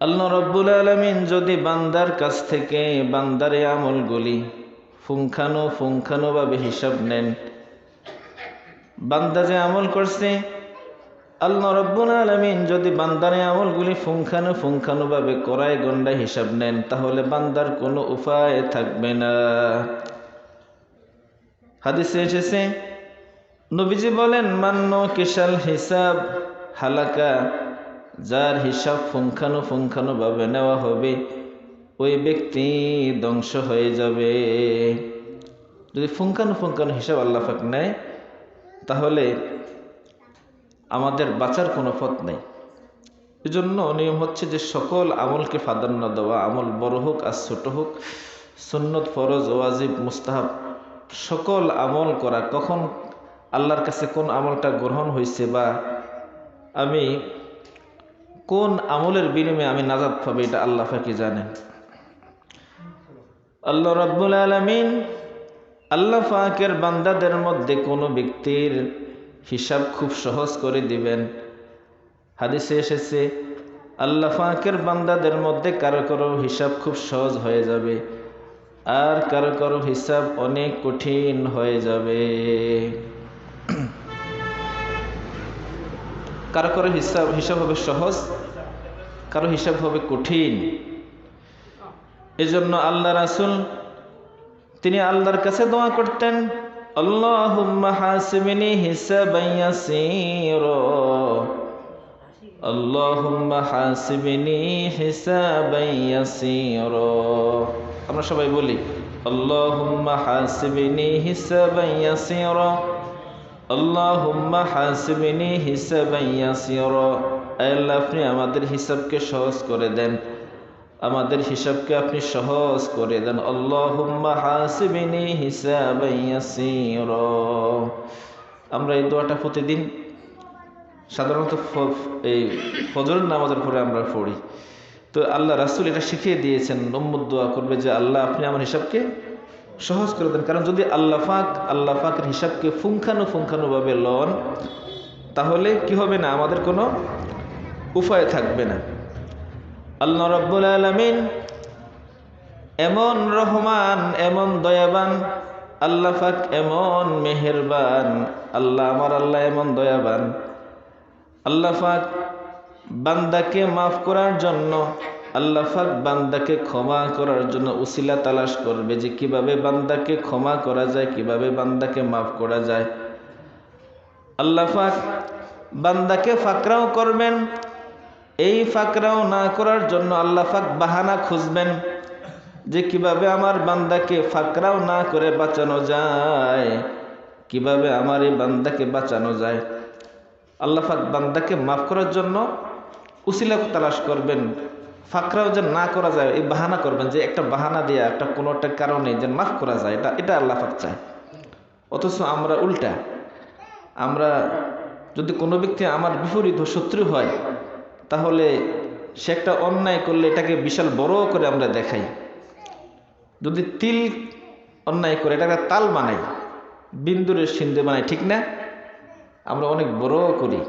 আল্লাহ রব্বুল আলমিন যদি বান্দার কাছ থেকে বান্দারে আমলগুলি ফুংখানো ফুংখানোভাবে হিসাব নেন, বান্দা যে আমল করছে, আল্লাহ রব্বুল আলমিন যদি বান্দারে আমলগুলি ফুংখানো ফুংখানোভাবে করায় গন্ডায় হিসাব নেন, তাহলে বান্দার কোনো উপায় থাকবে না। হাদিসে এসেছে, নবীজি বলেন মান্য কিশাল হিসাব হালাকা যার হিসাব ফুঙ্খানো ফুঙ্খানো ভাবে নেওয়া হবে, ওই ব্যক্তি ধ্বংস হয়ে যাবে। যদি ফুঙ্খানো ফুঙ্খানো হিসাব আল্লাহাক নেয়, তাহলে আমাদের বাঁচার কোনো পথ নেই। এজন্য নিয়ম হচ্ছে যে সকল আমলকে প্রাধান্য দেওয়া, আমল বড় হোক আর ছোট হোক, সুন্নত, ফরজ, ওয়াজিব, মুস্তাহাব, সকল আমল করা। কখন আল্লাহর কাছে কোন আমলটা গ্রহণ হয়েছে বা আমি কোন আমলের বিনিময়ে আমি নাজাদ পাবো, এটা আল্লাহ ফাঁকি জানেন আল্লাহ রব্বুল আলমিন আল্লাহ ফাঁকের বান্দাদের মধ্যে কোনো ব্যক্তির হিসাব খুব সহজ করে দিবেন। হাদিসে এসেছে, আল্লাহ ফাঁকের বান্দাদের মধ্যে কারও কারও হিসাব খুব সহজ হয়ে যাবে, আর কারও কারও হিসাব অনেক কঠিন হয়ে যাবে। কারও কারও হিসাব হিসাব হবে সহজ, কারও হিসাব হবে কঠিন। এজন্য আল্লাহ রাসুল, তিনি আল্লাহর কাছে দোয়া করতেন হাসিবিনি হিসাবান আমরা সবাই বলি, আল্লাহুম্মা হাসিবিনি হিসাবান ইয়াসীরা। আল্লাহুম্মা হাসিবিনি হিসাবান ইয়াসীরা। আল্লাহ, আপনি আমাদের হিসাবকে সহজ করে দেন। আমাদের হিসাবকে আপনি সহজ করে দেন। আল্লাহুম্মা হাসিবিনি হিসাবান ইয়াসীরা। আমরা এই দোয়াটা প্রতিদিন সাধারণত এই ফজর নামাজের পরে আমরা পড়ি। তো আল্লাহ রাসুল এটা শিখিয়ে দিয়েছেন। নম্মদ দোয়া করবে যে, আল্লাহ, আপনি আমার হিসাবকে সহজ করে দেন। কারণ যদি আল্লাহ ফাক আল্লাহ ফাকের হিসাবকে ফুঙ্খানো ফুঙ্খানোভাবে লন, তাহলে কি হবে না? আমাদের কোনো উপায় থাকবে না। আল্লাহ রব্বুল আলমিন এমন রহমান, এমন দয়াবান, আল্লাহ ফাক এমন মেহেরবান, আল্লাহ আমার আল্লাহ এমন দয়াবান। আল্লাহ ফাক বান্দাকে মাফ করার জন্য আল্লাহ ফাক বান্দাকে ক্ষমা করার জন্য উসিলা তালাশ করবে যে কীভাবে বান্দাকে ক্ষমা করা যায়, কীভাবে বান্দাকে মাফ করা যায়। আল্লাহ ফাক বান্দাকে ফাকরাও করবেন। এই ফাকরাও না করার জন্য আল্লাহ ফাক বাহানা খুঁজবেন যে কীভাবে আমার বান্দাকে ফাকরাও না করে বাঁচানো যায়, কীভাবে আমার এই বান্দাকে বাঁচানো যায়। আল্লাহ ফাক বান্দাকে মাফ করার জন্য উসিলা তালাশ করবেন। ফাকরাও যে না করা যায়, এই বাহানা করবেন যে একটা বাহানা দিয়ে একটা কোনো একটা কারণে যেন মাফ করা যায়, এটা এটা আল্লাহ ফাক চায়। অথচ আমরা উল্টা, আমরা যদি কোনো ব্যক্তি আমার বিপরীত শত্রু হয়, তাহলে সে একটা অন্যায় করলে এটাকে বিশাল বড় করে আমরা দেখাই। যদি তিল অন্যায় করে, এটাকে তাল বানাই, বিন্দুরের সিন্ধু বানাই, ঠিক না? আমরা অনেক বড় করি।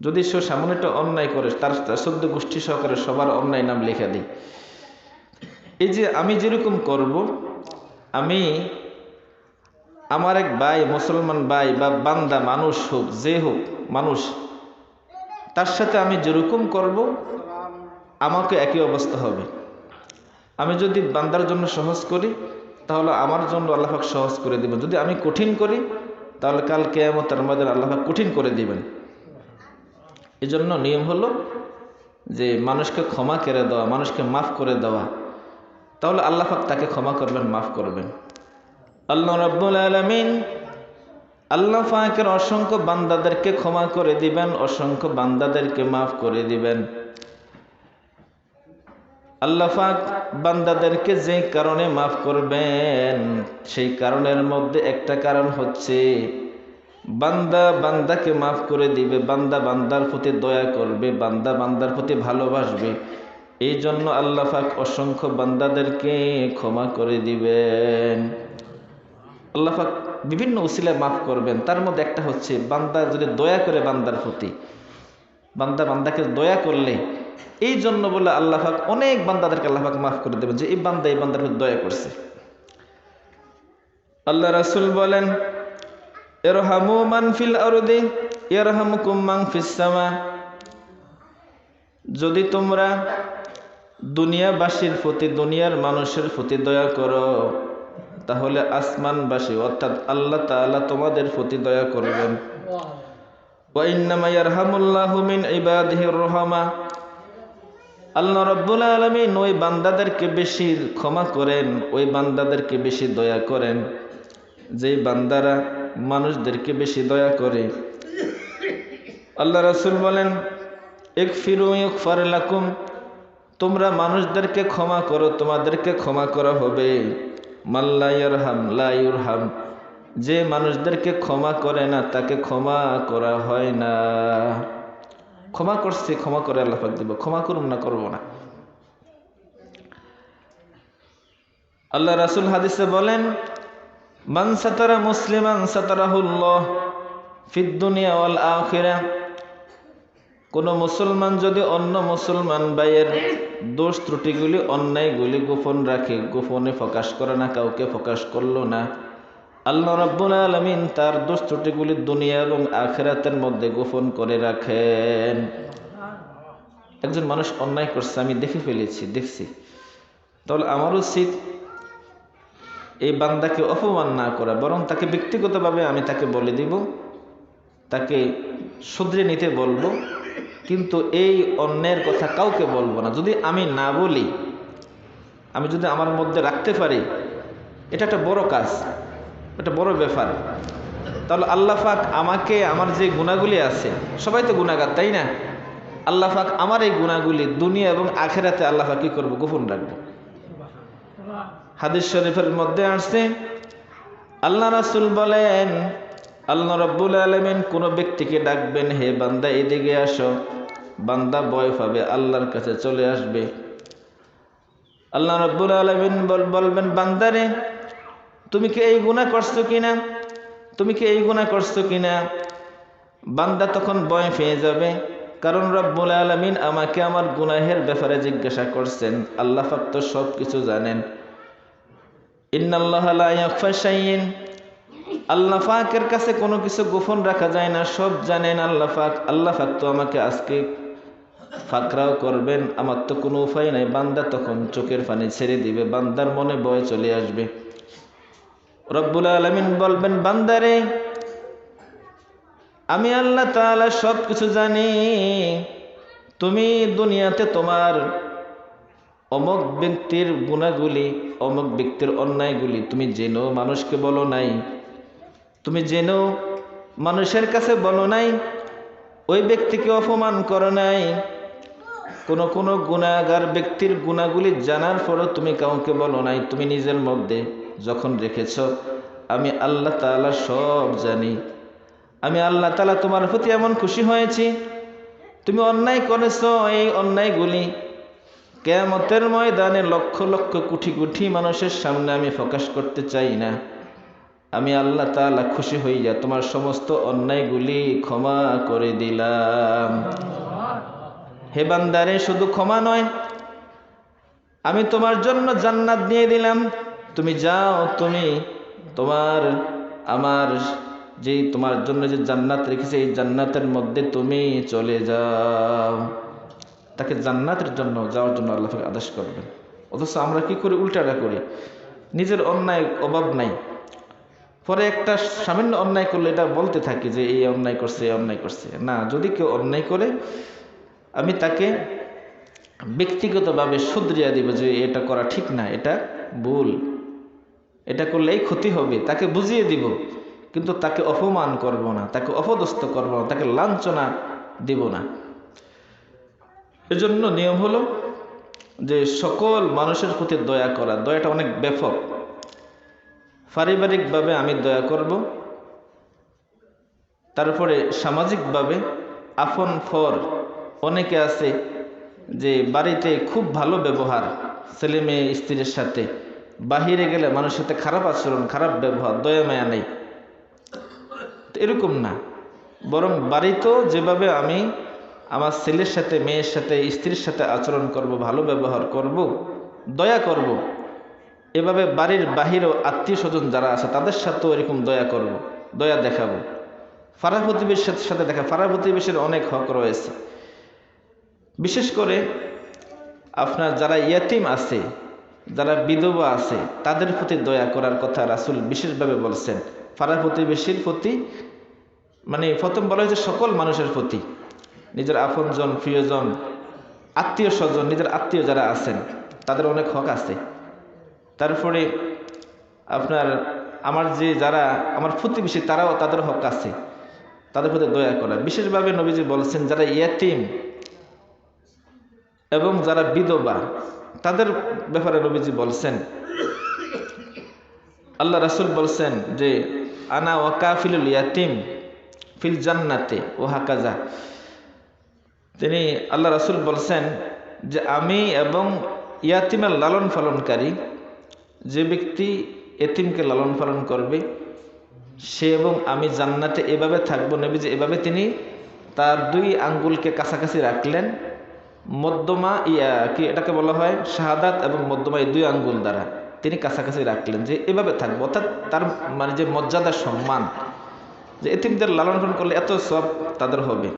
যদি সে সামনে একটা অন্যায় করে, তার সদ্য গোষ্ঠী সহকারে সবার অন্যায় নাম লেখা দিই। এই যে আমি যেরকম করব, আমি আমার এক ভাই, মুসলমান ভাই বা বান্দা, মানুষ হোক, যে হোক মানুষ, তার সাথে আমি যেরকম করব, আমাকে একই অবস্থা হবে। আমি যদি বান্দার জন্য সহজ করি, তাহলে আমার জন্য আল্লাহাক সহজ করে দেবেন। যদি আমি কঠিন করি, তাহলে কাল কেয়ামতের মধ্যে আল্লাহাক কঠিন করে দিবেন। এই জন্য নিয়ম হলো যে মানুষকে ক্ষমা করে দেওয়া, মানুষকে মাফ করে দেওয়া। তাহলে আল্লাহাক তাকে ক্ষমা করবেন, মাফ করবেন। আল্লাহ রব্বুল আলমিন আল্লাহ ফাঁকের অসংখ্য বান্দাদেরকে ক্ষমা করে দিবেন, অসংখ্য বান্দাদেরকে মাফ করে দিবেন। আল্লাহ ফাঁক বান্দাদেরকে যে কারণে মাফ করবেন, সেই কারণের মধ্যে একটা কারণ হচ্ছে বান্দা বান্দাকে মাফ করে দিবে, বান্দা বান্দার প্রতি দয়া করবে, বান্দা বান্দার প্রতি ভালোবাসবে। এই জন্য আল্লাহ ফাক অসংখ্য বান্দাদেরকে ক্ষমা করে দিবেন। আল্লাহ পাক বিভিন্ন উসিলায় মাফ করবেন। তার মধ্যে একটা হচ্ছে, বান্দা যদি দয়া করে বান্দার প্রতি, বান্দা বান্দাকে দয়া করলে এই জন্য বলে আল্লাহ পাক অনেক বান্দাদেরকে আল্লাহ পাক মাফ করে দেবেন যে, এই বান্দা এই বান্দার প্রতি দয়া করছে। আল্লাহ রাসুল বলেন এরহামু মান ফিল আরদি ইয়ারহামুকুম মান ফিস সামা যদি তোমরা দুনিয়াবাসীর প্রতি, দুনিয়ার মানুষের প্রতি দয়া করো, তাহলে আসমানবাসী, অর্থাৎ আল্লাহ তাআলা তোমাদের প্রতি দয়া করবেন। ওয়াইন্নামা ইয়ারহামুল্লাহু মিন ইবাদিহির রহমা। আল্লাহ রব্বুল আলমিন ওই বান্দাদেরকে বেশি ক্ষমা করেন, ওই বান্দাদেরকে বেশি দয়া করেন, যেই বান্দারা মানুষদেরকে বেশি দয়া করে। আল্লাহ রাসুল বলেন এক ফিরু লাকুম, তোমরা মানুষদেরকে ক্ষমা করো, তোমাদেরকে ক্ষমা করা হবে। মাল্লাইয়ার হাম হাম যে মানুষদেরকে ক্ষমা করে না, তাকে ক্ষমা করা হয় না। ক্ষমা করছি, ক্ষমা করে আল্লাহ পাক দিব, ক্ষমা করুন না, করব না। আল্লাহ রাসুল হাদিসে বলেন মান সাতারা মুসলিমান সাতারাহুল্লাহ ফিদ্দুনিয়া ওয়াল আখিরা। কোনো মুসলমান যদি অন্য মুসলমান ভাইয়ের দোষ ত্রুটিগুলি, অন্যায়গুলি গোপন রাখে, গোপনে প্রকাশ করে না, কাউকে প্রকাশ করল না, আল্লাহ রাব্বুল আলমিন তার দোষ ত্রুটিগুলি দুনিয়া এবং আখেরাতের মধ্যে গোপন করে রাখেন। একজন মানুষ অন্যায় করছে, আমি দেখে ফেলেছি, দেখছি। তাহলে আমারও উচিত এই বান্দাকে অপমান না করা, বরং তাকে ব্যক্তিগতভাবে আমি তাকে বলে দিব, তাকে শুধরে নিতে বলব, কিন্তু এই অন্যের কথা কাউকে বলব না। যদি আমি না বলি, আমি যদি আমার মধ্যে রাখতে পারি, এটা একটা বড় কাজ, এটা বড় ব্যাপার। তাহলে আল্লাহ পাক আমাকে, আমার যে গুণাগুলি আছে, সবাই তো গুণাগার, তাই না? আল্লাহ পাক আমার এই গুণাগুলি দুনিয়া এবং আখেরাতে আল্লাহ পাক কী করব? গোপন রাখব। হাদিস শরীফের মধ্যে আসছে, আল্লাহ রাসুল বলেন, আল্লাহ রব্বুল আলমিন কোনো ব্যক্তিকে ডাকবেন, হে বান্দা, এদিকে আসো। বান্দা ভয় পাবে, আল্লাহর কাছে চলে আসবে। আল্লাহ রব্বুল আলমিন বলবেন বান্দারে তুমি কি এই গুণা করছ কিনা? তুমি কি এই গুণা করছ কিনা? বান্দা তখন ভয় পেয়ে যাবে, কারণ রব্বুল আলমিন আমাকে আমার গুনাহের ব্যাপারে জিজ্ঞাসা করছেন। আল্লাহ পাক তো সব কিছু জানেন। ইন্নাল্লাহ লা ইয়াখফা শাইইন। আল্লাহ ফাকের কাছে কোনো কিছু গোপন রাখা যায় না, সব জানেন আল্লাহ ফাক আল্লাহ ফাক তো আমাকে আজকে ফাকরাও করবেন, আমার তো কোনো উপায় নাই। বান্দা তখন চোখের পানি ছেড়ে দিবে, বান্দার মনে বয় চলে আসবে। রব্বুল আলমিন বলবেন বান্দারে আমি আল্লাহ তাআলা সব কিছু জানি, তুমি দুনিয়াতে তোমার অমক ব্যক্তির গুণাগুলি, অমক ব্যক্তির অন্যায়গুলি তুমি জেনো মানুষকে বলো নাই। তুমি জেনো মানুষের কাছে বলো নাই, ওই ব্যক্তিকে অপমান করো নাই। কোনো কোনো গুণাগার ব্যক্তির গুণাগুলি জানার পরও তুমি কাউকে বলো নাই, তুমি নিজের মধ্যে যখন রেখেছ, আমি আল্লাহ তাআলা সব জানি। আমি আল্লাহ তালা তোমার প্রতি এমন খুশি হয়েছি। তুমি অন্যায় করেছ, এই অন্যায়গুলি কেয়ামতের ময়দানে লক্ষ লক্ষ কোটি কোটি মানুষের সামনে আমি প্রকাশ করতে চাই না। আমি আল্লাহ তাআলা খুশি হইয়া তোমার সমস্ত অন্যায়গুলি ক্ষমা করে দিলাম। হে বান্দারে, শুধু ক্ষমা নয়, আমি তোমার জন্য জান্নাত দিয়ে দিলাম। তুমি যাও, তুমি তোমার, আমার যে তোমার জন্য যে জান্নাত রেখেছে, এই জান্নাতের মধ্যে তুমি চলে যাও। তাকে জান্নাতের জন্য যাওয়ার জন্য আল্লাহ আদেশ করবেন। অথচ আমরা কি করি? উল্টাটা করি। নিজের অন্যায় অভাব নাই। পরে একটা সামান্য অন্যায় করলে এটা বলতে থাকি যে, এই অন্যায় করছে, এই অন্যায় করছে। না, যদি কেউ অন্যায় করে, আমি তাকে ব্যক্তিগতভাবে শুধরিয়া দিব যে, এটা করা ঠিক না, এটা ভুল। এটা করলে এই ক্ষতি হবে। তাকে বুঝিয়ে দিব, কিন্তু তাকে অপমান করব না, তাকে অপদস্থ করব না, তাকে লাঞ্ছনা দিব না। এজন্য নিয়ম হলো যে সকল মানুষের প্রতি দয়া করা। দয়াটা অনেক ব্যাপক। পারিবারিকভাবে আমি দয়া করব। তারপরে সামাজিকভাবে আফন ফর অনেকে আছে যে বাড়িতে খুব ভালো ব্যবহার, ছেলে মেয়ে স্ত্রীর সাথে। বাহিরে গেলে মানুষের সাথে খারাপ আচরণ, খারাপ ব্যবহার, দয়া মায়া নেই। এরকম না। বরং বাড়িতেও যেভাবে আমি আমার ছেলের সাথে, মেয়ের সাথে, স্ত্রীর সাথে আচরণ করব, ভালো ব্যবহার করব, দয়া করব। এভাবে বাড়ির বাহিরেও আত্মীয় স্বজন যারা আছে, তাদের সাথেও এরকম দয়া করব, দয়া দেখাবো। ফারা প্রতিবেশীর সাথে দেখা ফারা প্রতিবেশীর অনেক হক রয়েছে। বিশেষ করে আপনার যারা ইয়াতিম আছে, যারা বিধবা আছে, তাদের প্রতি দয়া করার কথা রাসুল বিশেষভাবে বলছেন। ফারা প্রতিবেশীর প্রতি মানে প্রথম বলা হয়েছে সকল মানুষের প্রতি। নিজের আপনজন, প্রিয়জন, আত্মীয় স্বজন, নিজের আত্মীয় যারা আছেন, তাদের অনেক হক আছে। তারপরে আপনার আমার যে যারা, আমার প্রতিবেশী, তারাও তাদের হক আছে। তাদের প্রতি দয়া করা। বিশেষভাবে নবীজি বলছেন, যারা ইয়াতিম এবং যারা বিধবা, তাদের ব্যাপারে নবীজি বলছেন, আল্লাহ রাসুল বলছেন যে, আনা ওয়াকা ফিলুল ইয়াতিম ফিল জান্নাতে ও হাকাজা তিনি আল্লাহ রাসুল বলছেন যে আমি এবং ইয়াতিমের লালন পালনকারী, যে ব্যক্তি এতিমকে লালন পালন করবে, সে এবং আমি জান্নাতে এভাবে থাকব। নবী যে এভাবে তিনি তার দুই আঙ্গুলকে কাছাকাছি রাখলেন, মধ্যমা ইয়া কি এটাকে বলা হয়? শাহাদাত এবং মধ্যমা এই দুই আঙ্গুল দ্বারা তিনি কাছাকাছি রাখলেন যে এভাবে থাকব। অর্থাৎ তার মানে যে মর্যাদা সম্মান, যে এতিমদের লালন পালন করলে এত সব তাদের হবে।